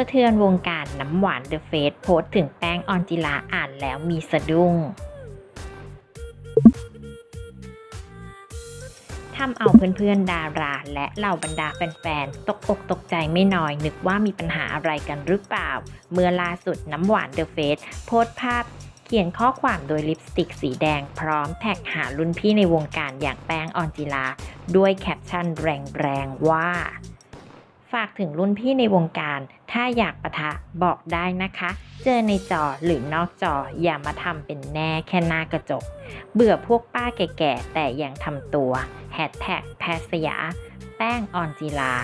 สะเทือนวงการน้ำหวานเดอะเฟสโพสถึงแป้งออนจิลาอ่านแล้วมีสะดุ้งทำเอาเพื่อนๆดาราและเหล่าบรรดาแฟนๆ ตกอกตกใจไม่น้อยนึกว่ามีปัญหาอะไรกันหรือเปล่า เมื่อล่าสุดน้ำหวานเดอะเฟสโพสภาพเขียนข้อความโดยลิปสติกสีแดงพร้อมแท็กหารุ่นพี่ในวงการอย่างแป้งออนจิลา ด้วยแคปชั่นแรงๆว่า ฝากถึงรุ่นพี่ในวงการ ถ้าอยากปะทะบอกได้นะคะ เจอในจอหรือนอกจออย่ามาทำเป็นแน่แค่หน้ากระจก เบื่อพวกป้าแก่ๆ แต่ยังทำตัวแฮชแท็กแพทยา แป้งออนจิลา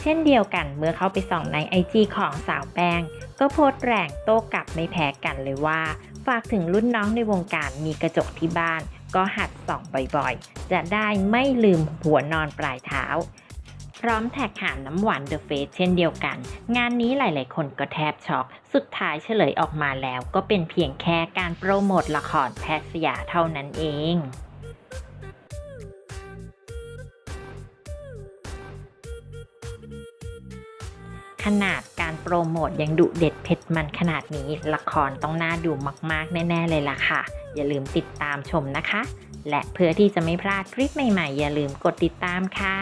เช่นเดียวกันเมื่อเข้าไปส่องในไอจีของสาวแป้ง ก็โพสต์แรงโต้กลับไม่แพ้กันเลยว่า ฝากถึงรุ่นน้องในวงการมีกระจกที่บ้าน ก็หัดส่องบ่อยๆ จะได้ไม่ลืมหัวนอนปลายเท้า พร้อมแท็กหาน้ำหวานเดอะเฟสเช่นเดียวกัน งานนี้หลาย ๆ คนก็แทบช็อก สุดท้ายเฉลยออกมาแล้วก็เป็นเพียงแค่การโปรโมทละครแพทย์สยาเท่านั้นเองขนาดการโปรโมทยังดุเด็ดเผ็ดมันขนาดนี้ ละครต้องน่าดูมาก ๆ แน่ ๆ เลยล่ะค่ะ อย่าลืมติดตามชมนะคะ และเพื่อที่จะไม่พลาดคลิปใหม่ ๆ อย่าลืมกดติดตามค่ะ